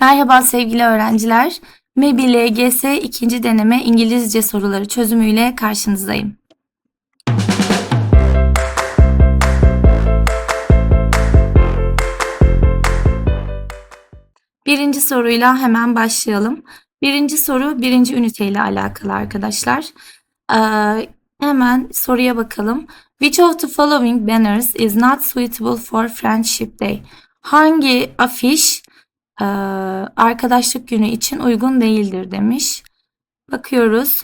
Merhaba sevgili öğrenciler. MEBI LGS ikinci deneme İngilizce soruları çözümüyle karşınızdayım. Birinci soruyla hemen başlayalım. Birinci soru birinci üniteyle alakalı arkadaşlar. Ee, hemen soruya bakalım. Which of the following banners is not suitable for Friendship Day? Hangi afiş e, arkadaşlık günü için uygun değildir demiş. Bakıyoruz.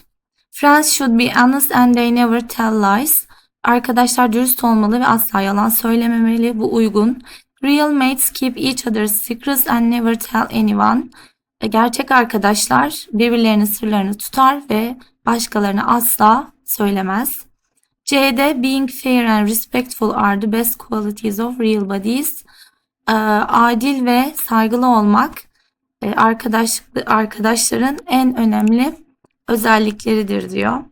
Friends should be honest and they never tell lies. Arkadaşlar dürüst olmalı ve asla yalan söylememeli. Bu uygun. Real mates keep each other's secrets and never tell anyone. Gerçek arkadaşlar birbirlerinin sırlarını tutar ve başkalarına asla söylemez. C'de being fair and respectful are the best qualities of real buddies. Ee, adil ve saygılı olmak e, arkadaş arkadaşların en önemli özellikleridir diyor.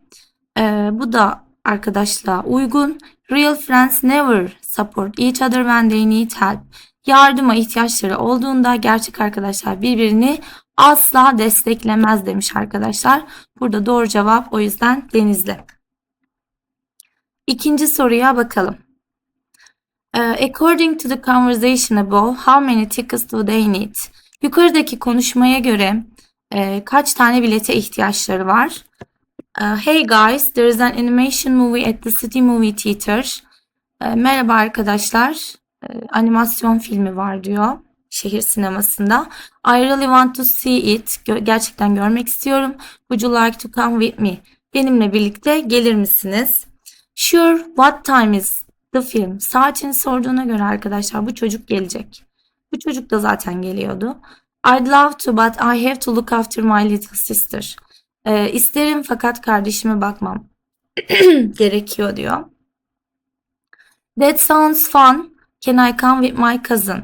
Ee, bu da arkadaşlığa uygun. Real friends never support each other when they need help. Yardıma ihtiyaçları olduğunda gerçek arkadaşlar birbirini asla desteklemez demiş arkadaşlar. Burada doğru cevap o yüzden Denizli. İkinci soruya bakalım. Uh, according to the conversation above, how many tickets do they need? Yukarıdaki konuşmaya göre e, kaç tane bilete ihtiyaçları var? Uh, hey guys, there is an animation movie at the City Movie Theater. Uh, merhaba arkadaşlar, e, animasyon filmi var diyor şehir sinemasında. I really want to see it. Gerçekten görmek istiyorum. Would you like to come with me? Benimle birlikte gelir misiniz? Sure, what time is The film. Saatini sorduğuna göre arkadaşlar bu çocuk gelecek. Bu çocuk da zaten geliyordu. I'd love to but I have to look after my little sister. Ee, isterim fakat kardeşime bakmam gerekiyor diyor. That sounds fun. Can I come with my cousin?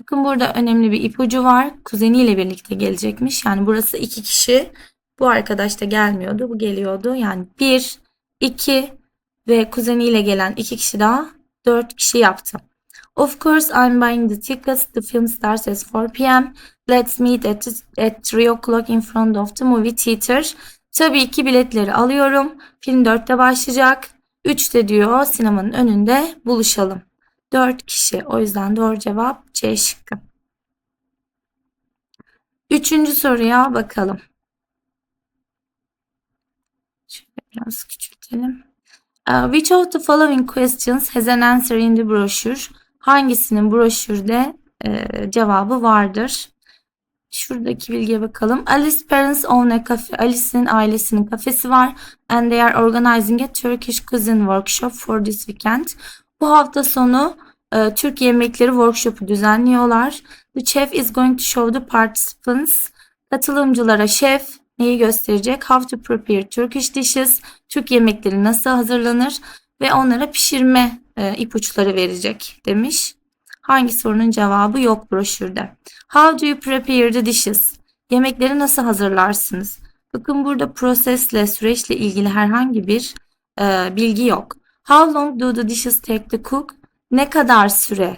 Bakın burada önemli bir ipucu var. Kuzeniyle birlikte gelecekmiş. Yani burası iki kişi. Bu arkadaş da gelmiyordu. Bu geliyordu. Yani bir, iki, ve kuzeniyle gelen iki kişi daha dört kişi yaptı. Of course I'm buying the tickets. The film starts at 4 p.m. Let's meet at, at 3 o'clock in front of the movie theater. Tabii ki biletleri alıyorum. Film 4'te başlayacak. 3'te diyor sinemanın önünde buluşalım. 4 kişi. O yüzden doğru cevap C şıkkı. Üçüncü soruya bakalım. Şöyle biraz küçültelim. Uh, which of the following questions has an answer in the brochure? Hangisinin broşürde e, cevabı vardır? Şuradaki bilgiye bakalım. Alice parents own a cafe. Alice'in ailesinin kafesi var. And they are organizing a Turkish cuisine workshop for this weekend. Bu hafta sonu e, Türk yemekleri workshopu düzenliyorlar. The chef is going to show the participants. Katılımcılara şef neyi gösterecek? How to prepare Turkish dishes. Türk yemekleri nasıl hazırlanır ve onlara pişirme e, ipuçları verecek demiş. Hangi sorunun cevabı yok broşürde. How do you prepare the dishes? Yemekleri nasıl hazırlarsınız? Bakın burada prosesle, süreçle ilgili herhangi bir e, bilgi yok. How long do the dishes take to cook? Ne kadar süre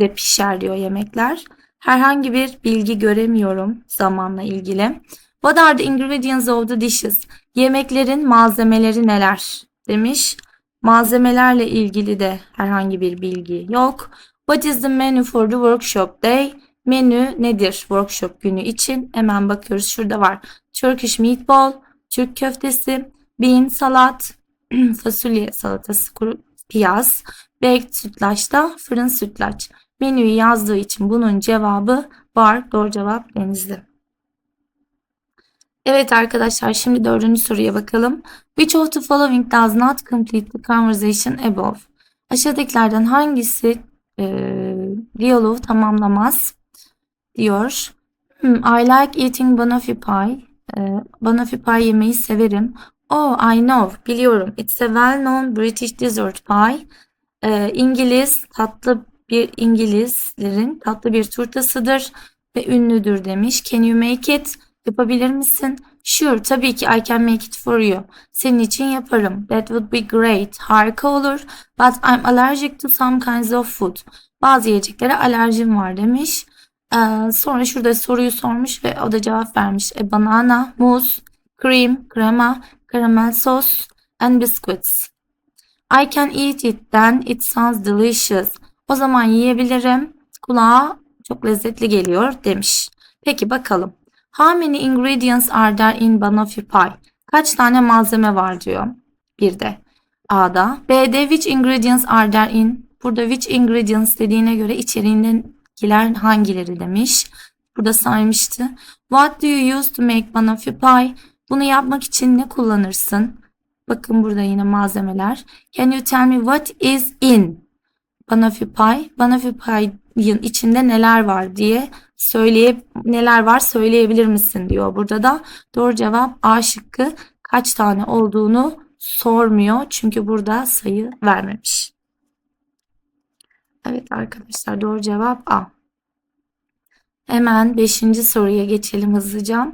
de pişer diyor yemekler. Herhangi bir bilgi göremiyorum zamanla ilgili. What are the ingredients of the dishes? Yemeklerin malzemeleri neler? Demiş. Malzemelerle ilgili de herhangi bir bilgi yok. What is the menu for the workshop day? Menü nedir workshop günü için? Hemen bakıyoruz. Şurada var. Turkish meatball, Türk köftesi, bean salat, fasulye salatası, kuru piyaz, baked sütlaç da fırın sütlaç. Menüyü yazdığı için bunun cevabı var. Doğru cevap denizli. Evet arkadaşlar şimdi dördüncü soruya bakalım. Which of the following does not complete the conversation above? Aşağıdakilerden hangisi e, diyaloğu tamamlamaz diyor. Hmm, I like eating banoffee pie. E, banoffee pie yemeyi severim. Oh, I know, biliyorum. It's a well-known British dessert pie. E, İngiliz, tatlı bir İngilizlerin tatlı bir turtasıdır ve ünlüdür demiş. Can you make it? Yapabilir misin? Sure, tabii ki I can make it for you. Senin için yaparım. That would be great. Harika olur. But I'm allergic to some kinds of food. Bazı yiyeceklere alerjim var demiş. Ee, sonra şurada soruyu sormuş ve o da cevap vermiş. E, banana, muz, cream, krema, caramel sos and biscuits. I can eat it then it sounds delicious. O zaman yiyebilirim. Kulağa çok lezzetli geliyor demiş. Peki bakalım. How many ingredients are there in banoffee pie? Kaç tane malzeme var diyor. Bir de A'da. B'de which ingredients are there in? Burada which ingredients dediğine göre içeriğindekiler hangileri demiş. Burada saymıştı. What do you use to make banoffee pie? Bunu yapmak için ne kullanırsın? Bakın burada yine malzemeler. Can you tell me what is in banoffee pie? Banoffee pie'ın içinde neler var diye söyleyip neler var söyleyebilir misin diyor. Burada da doğru cevap A şıkkı kaç tane olduğunu sormuyor. Çünkü burada sayı vermemiş. Evet arkadaşlar doğru cevap A. Hemen 5. soruya geçelim hızlıca.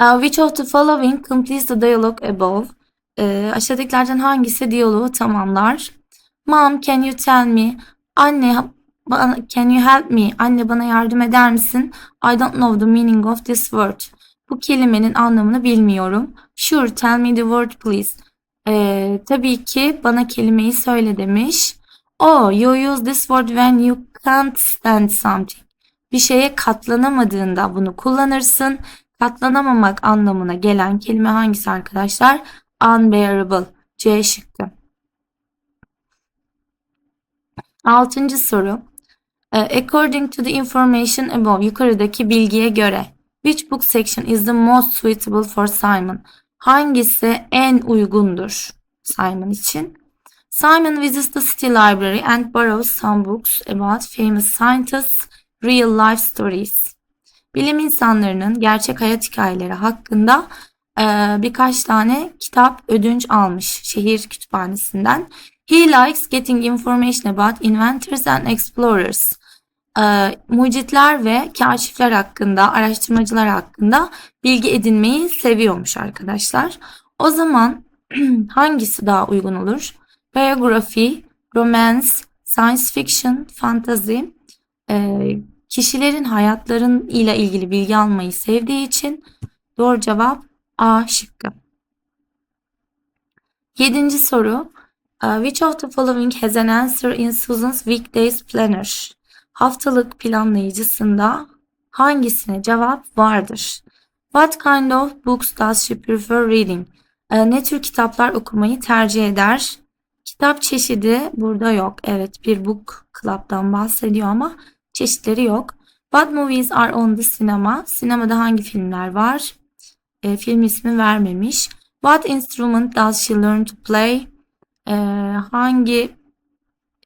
Uh, which of the following completes the dialogue above? Uh, aşağıdakilerden hangisi diyaloğu tamamlar? Mom, can you tell me? Anne, can you help me? Anne bana yardım eder misin? I don't know the meaning of this word. Bu kelimenin anlamını bilmiyorum. Sure, tell me the word please. Ee, tabii ki bana kelimeyi söyle demiş. Oh, you use this word when you can't stand something. Bir şeye katlanamadığında bunu kullanırsın. Katlanamamak anlamına gelen kelime hangisi arkadaşlar? Unbearable. C şıkkı. Altıncı soru. According to the information above, yukarıdaki bilgiye göre, which book section is the most suitable for Simon? Hangisi en uygundur Simon için? Simon visits the city library and borrows some books about famous scientists' real life stories. Bilim insanlarının gerçek hayat hikayeleri hakkında e, birkaç tane kitap ödünç almış şehir kütüphanesinden. He likes getting information about inventors and explorers. E, mucitler ve kaşifler hakkında, araştırmacılar hakkında bilgi edinmeyi seviyormuş arkadaşlar. O zaman hangisi daha uygun olur? Biography, romance, science fiction, fantasy. E, kişilerin hayatların ile ilgili bilgi almayı sevdiği için doğru cevap A şıkkı. Yedinci soru. Uh, which of the following has an answer in Susan's weekdays planner? Haftalık planlayıcısında hangisine cevap vardır? What kind of books does she prefer reading? Uh, ne tür kitaplar okumayı tercih eder? Kitap çeşidi burada yok. Evet bir book club'dan bahsediyor ama çeşitleri yok. What movies are on the cinema? Sinemada hangi filmler var? E, film ismi vermemiş. What instrument does she learn to play? E, hangi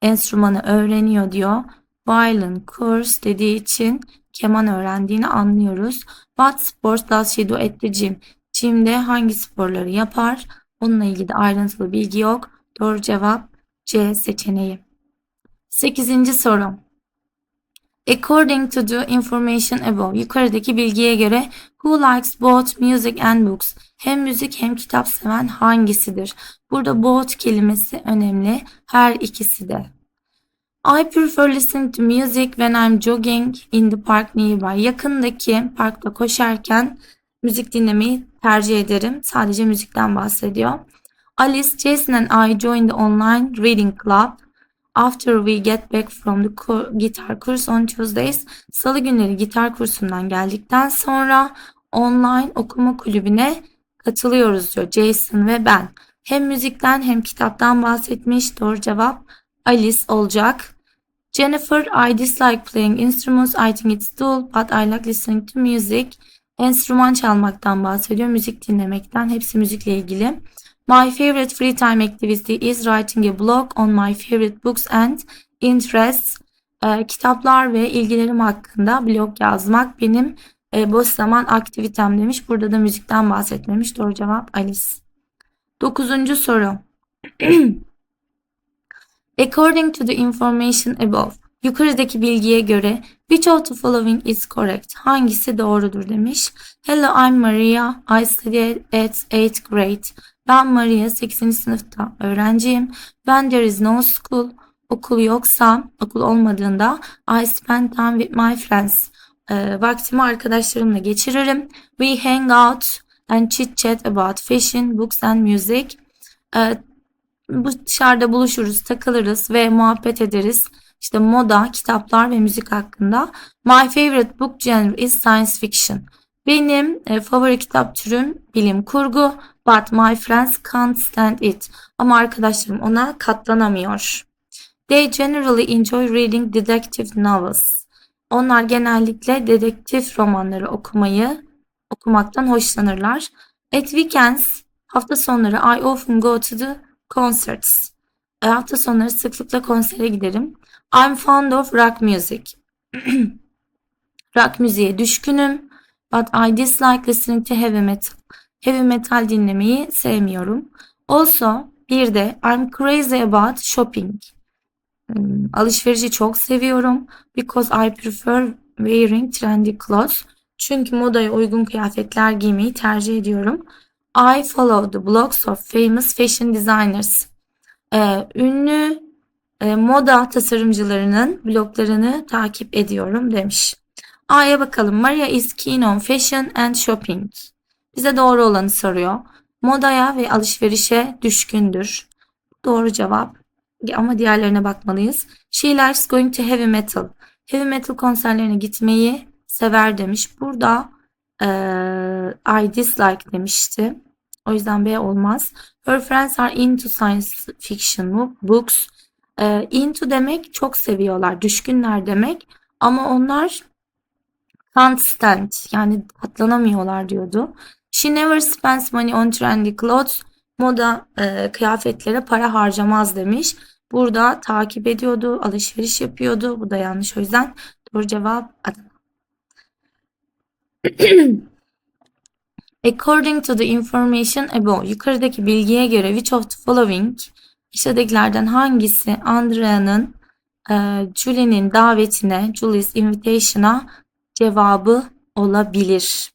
enstrümanı öğreniyor diyor. Violin course dediği için keman öğrendiğini anlıyoruz. What sports does she do at the gym? Gym'de hangi sporları yapar? Onunla ilgili ayrıntılı bilgi yok. Doğru cevap C seçeneği. Sekizinci soru. According to the information above, yukarıdaki bilgiye göre who likes both music and books? Hem müzik hem kitap seven hangisidir? Burada both kelimesi önemli. Her ikisi de. I prefer listening to music when I'm jogging in the park nearby. Yakındaki parkta koşarken müzik dinlemeyi tercih ederim. Sadece müzikten bahsediyor. Alice, Jason and I joined the online reading club after we get back from the guitar course on Tuesdays. Salı günleri gitar kursundan geldikten sonra online okuma kulübüne katılıyoruz diyor Jason ve ben. Hem müzikten hem kitaptan bahsetmiş. Doğru cevap Alice olacak. Jennifer, I dislike playing instruments. I think it's dull, but I like listening to music. Enstrüman çalmaktan bahsediyor, müzik dinlemekten. Hepsi müzikle ilgili. My favorite free time activity is writing a blog on my favorite books and interests. E, kitaplar ve ilgilerim hakkında blog yazmak benim e, boş zaman aktivitem demiş. Burada da müzikten bahsetmemiş. Doğru cevap Alice. Dokuzuncu soru. According to the information above, yukarıdaki bilgiye göre which of the following is correct? Hangisi doğrudur demiş. Hello, I'm Maria. I study at 8th grade. Ben Maria 8. sınıfta öğrenciyim. When there is no school, okul yoksa, okul olmadığında I spend time with my friends. e, vaktimi arkadaşlarımla geçiririm. We hang out and chit chat about fashion, books and music. E, bu dışarıda buluşuruz, takılırız ve muhabbet ederiz. İşte moda, kitaplar ve müzik hakkında. My favorite book genre is science fiction. Benim e, favori kitap türüm bilim kurgu. But my friends can't stand it. Ama arkadaşlarım ona katlanamıyor. They generally enjoy reading detective novels. Onlar genellikle dedektif romanları okumayı okumaktan hoşlanırlar. At weekends hafta sonları I often go to the concerts. E, hafta sonları sıklıkla konsere giderim. I'm fond of rock music. rock müziğe düşkünüm. But I dislike listening to heavy metal. Heavy metal dinlemeyi sevmiyorum. Also bir de I'm crazy about shopping. Hmm, Alışverişi çok seviyorum. Because I prefer wearing trendy clothes. Çünkü modaya uygun kıyafetler giymeyi tercih ediyorum. I follow the blogs of famous fashion designers. Ee, ünlü e, moda tasarımcılarının bloglarını takip ediyorum demiş. A'ya bakalım. Maria is keen on fashion and shopping. Bize doğru olanı soruyor. Modaya ve alışverişe düşkündür. Doğru cevap. Ama diğerlerine bakmalıyız. She likes going to heavy metal. Heavy metal konserlerine gitmeyi sever demiş. Burada eee, I dislike demişti. O yüzden B olmaz. Her friends are into science fiction books. Eee, into demek çok seviyorlar, düşkünler demek. Ama onlar can't stand yani katlanamıyorlar diyordu. She never spends money on trendy clothes. Moda e, kıyafetlere para harcamaz demiş. Burada takip ediyordu, alışveriş yapıyordu. Bu da yanlış o yüzden doğru cevap Adana. According to the information above, yukarıdaki bilgiye göre which of the following aşağıdakilerden hangisi Andrea'nın e, Julie'nin davetine, Julie's invitation'a cevabı olabilir.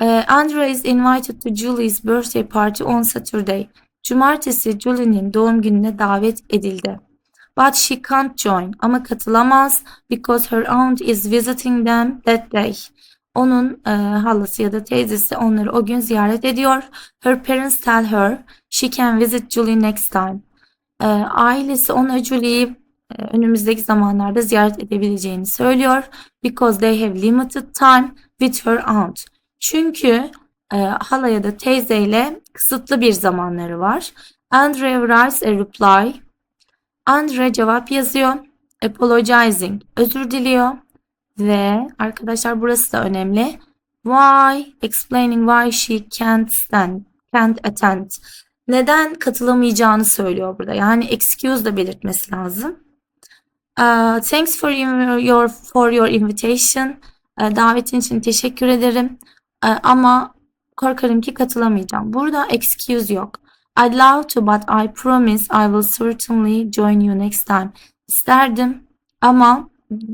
E, Andrea is invited to Julie's birthday party on Saturday. Cumartesi Julie'nin doğum gününe davet edildi. But she can't join ama katılamaz because her aunt is visiting them that day. Onun e, halası ya da teyzesi onları o gün ziyaret ediyor. Her parents tell her she can visit Julie next time. E, ailesi ona Julie'yi e, önümüzdeki zamanlarda ziyaret edebileceğini söylüyor. Because they have limited time with her aunt. Çünkü e, hala ya da teyzeyle kısıtlı bir zamanları var. Andrea writes a reply. Andre cevap yazıyor. Apologizing. Özür diliyor. Ve arkadaşlar burası da önemli. Why? Explaining why she can't stand. Can't attend. Neden katılamayacağını söylüyor burada. Yani excuse da belirtmesi lazım. Uh, thanks for your for your invitation. Uh, davetin için teşekkür ederim. Uh, ama korkarım ki katılamayacağım. Burada excuse yok. I'd love to but I promise I will certainly join you next time. İsterdim ama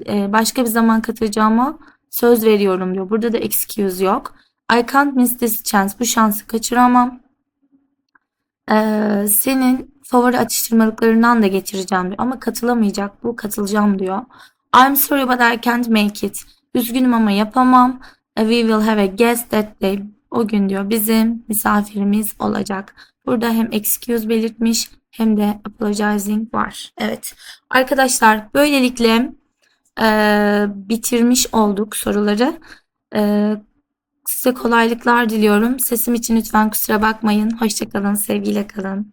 e, başka bir zaman katılacağıma söz veriyorum diyor. Burada da excuse yok. I can't miss this chance. Bu şansı kaçıramam. Ee, senin favori atıştırmalıklarından da getireceğim diyor. Ama katılamayacak bu katılacağım diyor. I'm sorry but I can't make it. Üzgünüm ama yapamam. We will have a guest that day. O gün diyor bizim misafirimiz olacak. Burada hem excuse belirtmiş hem de apologizing var. Evet arkadaşlar böylelikle e, bitirmiş olduk soruları. E, size kolaylıklar diliyorum. Sesim için lütfen kusura bakmayın. Hoşçakalın, sevgiyle kalın.